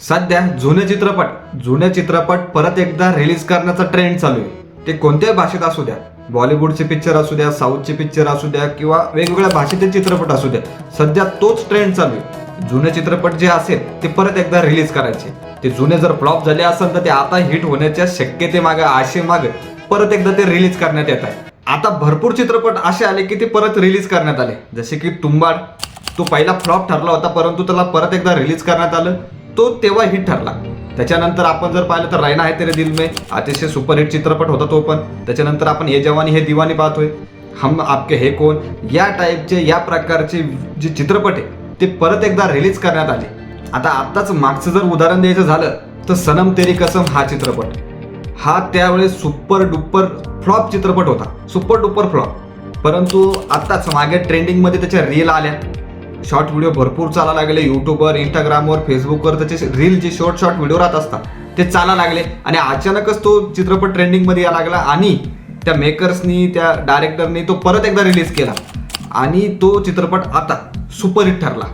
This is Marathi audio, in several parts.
सध्या जुने चित्रपट जुने चित्रपट परत एकदा रिलीज करण्याचा ट्रेंड चालू आहे. ते कोणत्याही भाषेत असू द्या बॉलिवूडचे पिक्चर असू द्या साऊथचे पिक्चर असू द्या किंवा वेगवेगळ्या भाषेतील चित्रपट असू द्या सध्या तोच ट्रेंड चालू आहे. जुने चित्रपट जे असेल ते परत एकदा रिलीज करायचे. ते जुने जर फ्लॉप झाले असेल तर ते आता हिट होण्याच्या शक्यतेमागे आशेमागे परत एकदा ते रिलीज करण्यात येत आहे. आता भरपूर चित्रपट असे आले की ते परत रिलीज करण्यात आले. जसे की तुंबाड तो पहिला फ्लॉप ठरला होता परंतु त्याला परत एकदा रिलीज करण्यात आलं. तो तेव्हा हिट ठरला. त्याच्यानंतर आपण जर पाहिलं तर रायना आहे तेरे दिल में. अतिशय सुपरहिट चित्रपट होता तो पण. त्याच्यानंतर आपण ये जवानी हे दिवानी पाहतोय हम आपके हे कोण या टाईपचे या प्रकारचे जे चित्रपट आहे ते परत एकदा रिलीज करण्यात आले. आता आत्ताच मागचं जर उदाहरण द्यायचं झालं तर सनम तेरी कसम हा चित्रपट. हा त्यावेळेस सुपर डुपर फ्लॉप चित्रपट होता. सुपर डुपर फ्लॉप परंतु आत्ताच मागे ट्रेंडिंगमध्ये त्याच्या रील आल्या. शॉर्ट व्हिडिओ भरपूर चाला लागले युट्यूबवर इंस्टाग्रामवर फेसबुकवर त्याचे रील जे शॉर्ट शॉर्ट व्हिडिओ राहत असतात ते चाला लागले. आणि अचानकच तो चित्रपट ट्रेंडिंगमध्ये या लागला आणि त्या मेकर्सनी त्या डायरेक्टरनी तो परत एकदा रिलीज केला. आणि तो चित्रपट आता सुपरहिट ठरला.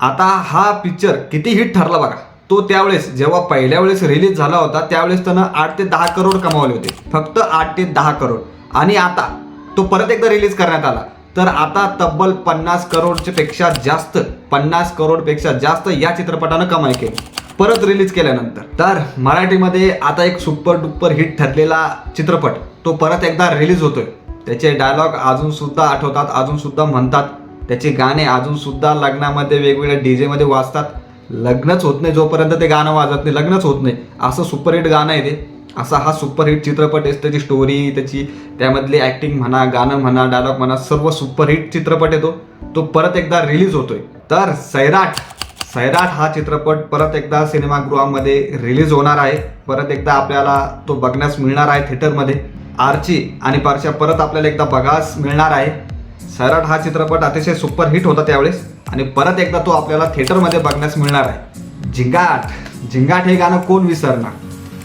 आता हा पिक्चर किती हिट ठरला बघा. तो त्यावेळेस जेव्हा पहिल्या वेळेस रिलीज झाला होता त्यावेळेस त्यानं आठ ते दहा करोड कमावले होते. फक्त आठ ते दहा करोड. आणि आता तो परत एकदा रिलीज करण्यात आला. तर आता तब्बल पन्नास करोडच्या पेक्षा जास्त पन्नास करोडपेक्षा जास्त या चित्रपटानं कमाई केली. परत रिलीज केल्यानंतर. तर मराठीमध्ये आता एक सुपर डुपर हिट ठरलेला चित्रपट तो परत एकदा रिलीज होतोय. त्याचे डायलॉग अजून सुद्धा आठवतात अजून सुद्धा म्हणतात. त्याचे गाणे अजून सुद्धा लग्नामध्ये वेगवेगळ्या डीजे मध्ये वाजतात. लग्नच होत नाही जोपर्यंत ते गाणं वाजत नाही लग्नच होत नाही. असं सुपरहिट गाणं आहे ते. असा हा सुपरहिट चित्रपट आहे त्याची स्टोरी त्याची त्यामधली ॲक्टिंग म्हणा गाणं म्हणा डायलॉग म्हणा सर्व सुपरहिट चित्रपट येतो. तो तो परत एकदा रिलीज होतोय. तर सैराट सैराट हा चित्रपट परत एकदा सिनेमागृहामध्ये रिलीज होणार आहे. परत एकदा आपल्याला तो बघण्यास मिळणार आहे थिएटरमध्ये आरची आणि पारच्या परत आपल्याला एकदा बघास मिळणार आहे. सैराट हा चित्रपट अतिशय सुपरहिट होता त्यावेळेस आणि परत एकदा तो आपल्याला थिएटरमध्ये बघण्यास मिळणार आहे. झिंगाट झिंगाट हे गाणं कोण विसरणार?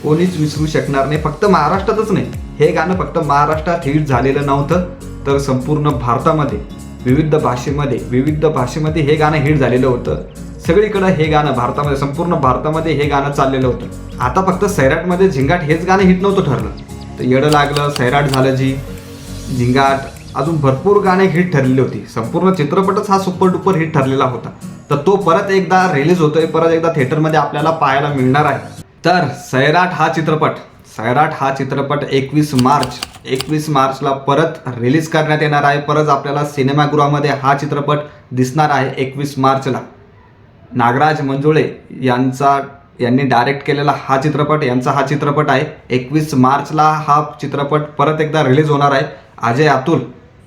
कोणीच विसरू शकणार नाही. फक्त महाराष्ट्रातच नाही. हे गाणं फक्त महाराष्ट्रात हिट झालेलं नव्हतं तर संपूर्ण भारतामध्ये विविध भाषेमध्ये विविध भाषेमध्ये हे गाणं हिट झालेलं होतं. सगळीकडं हे गाणं भारतामध्ये संपूर्ण भारतामध्ये हे गाणं चाललेलं होतं. आता फक्त सैराटमध्ये झिंगाट हेच गाणं हिट नव्हतं ठरलं. तर येडं लागलं सैराट झालं जी. झिंगाट अजून भरपूर गाणे हिट ठरलेली होती. संपूर्ण चित्रपटच हा सुपर डुपर हिट ठरलेला होता. तर तो परत एकदा रिलीज होतोय परत एकदा थिएटरमध्ये आपल्याला पाहायला मिळणार आहे. तर सैराट हा चित्रपट सैराट हा चित्रपट एकवीस मार्च एकवीस मार्चला परत रिलीज करण्यात येणार आहे. परत आपल्याला सिनेमागृहामध्ये हा चित्रपट दिसणार आहे एकवीस मार्चला. नागराज मंजुळे यांचा यांनी डायरेक्ट केलेला हा चित्रपट यांचा हा चित्रपट आहे. एकवीस मार्चला हा चित्रपट परत एकदा रिलीज होणार आहे. अजय अतुल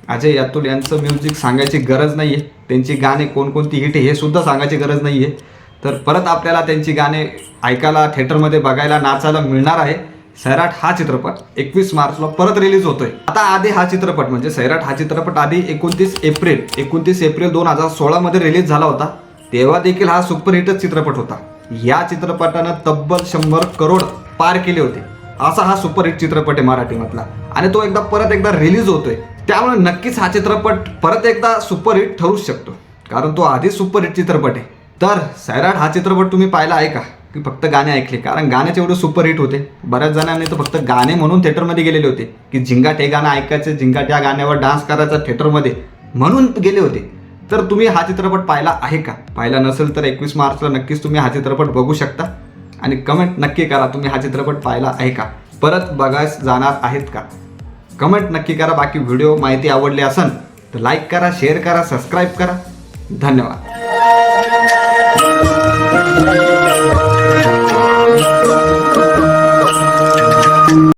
अजय अतुल यांचं म्युझिक सांगायची गरज नाही आहे त्यांची गाणे कोणकोणती हिट हे सुद्धा सांगायची गरज नाही आहे तर परत आपल्याला त्यांची गाणे ऐकायला थिएटरमध्ये बघायला नाचायला मिळणार आहे. सैराट हा चित्रपट एकवीस मार्चला परत रिलीज होतोय. आता आधी हा चित्रपट म्हणजे सैराट हा चित्रपट आधी एकोणतीस एप्रिल एकोणतीस एप्रिल दोन हजार सोळामध्ये रिलीज झाला होता. तेव्हा देखील हा सुपरहिटच चित्रपट होता. या चित्रपटानं तब्बल शंभर करोड पार केले होते. असा हा सुपरहिट चित्रपट आहे मराठीमधला. आणि तो एकदा परत एकदा रिलीज होतोय. त्यामुळे नक्कीच हा चित्रपट परत एकदा सुपरहिट ठरूच शकतो. कारण तो आधी सुपरहिट चित्रपट आहे. तर सैराट हा चित्रपट तुम्ही पाहिला आहे का? की फक्त गाणे ऐकले? कारण गाण्याच एवढे सुपरहिट होते. बऱ्याच जणांनी तर फक्त गाणे म्हणून थिएटरमध्ये गेलेले होते. की झिंगाट हे गाणं ऐकायचं झिंगाट या गाण्यावर डान्स करायचा थिएटरमध्ये म्हणून गेले होते. तर तुम्ही हा चित्रपट पाहिला आहे का? पाहिला नसेल तर एकवीस मार्चला नक्कीच तुम्ही हा चित्रपट बघू शकता. आणि कमेंट नक्की करा तुम्ही हा चित्रपट पाहिला आहे का? परत बघायस जाणार आहेत का? कमेंट नक्की करा. बाकी व्हिडिओ माहिती आवडली असेल तर लाईक करा शेअर करा सबस्क्राईब करा. धन्यवाद. Thank you.